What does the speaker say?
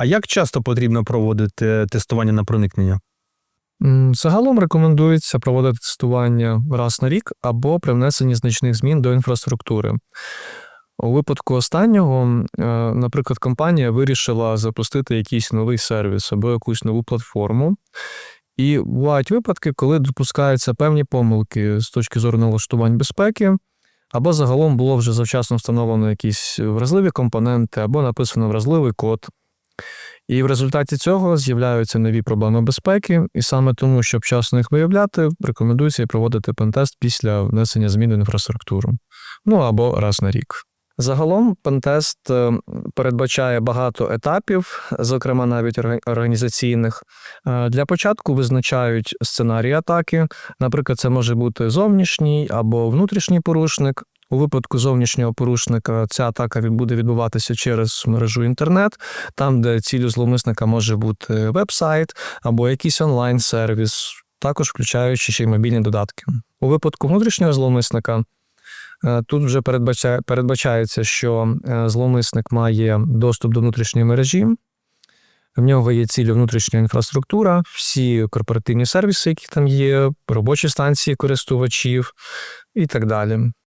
А як часто потрібно проводити тестування на проникнення? Загалом рекомендується проводити тестування раз на рік або при внесенні значних змін до інфраструктури. У випадку останнього, е, наприклад, компанія вирішила запустити якийсь новий сервіс або якусь нову платформу. І бувають випадки, коли допускаються певні помилки з точки зору налаштувань безпеки, або загалом було вже завчасно встановлено якісь вразливі компоненти, або написано вразливий код. І в результаті цього з'являються нові проблеми безпеки, і саме тому, щоб вчасно їх виявляти, рекомендується проводити пентест після внесення змін в інфраструктуру. Ну або раз на рік. Загалом пентест е, передбачає багато етапів, зокрема навіть орга- організаційних. Е, Для початку визначають сценарій атаки. Наприклад, це може бути зовнішній або внутрішній порушник. У випадку зовнішнього порушника ця атака буде відбуватися через мережу інтернет, там, де ціллю зловмисника може бути веб-сайт або якийсь онлайн-сервіс, також включаючи ще й мобільні додатки. У випадку внутрішнього зловмисника е, тут вже передбачає, передбачається, що е, зловмисник має доступ до внутрішньої мережі. В нього є цілі внутрішня інфраструктура, всі корпоративні сервіси, які там є, робочі станції користувачів і так далі.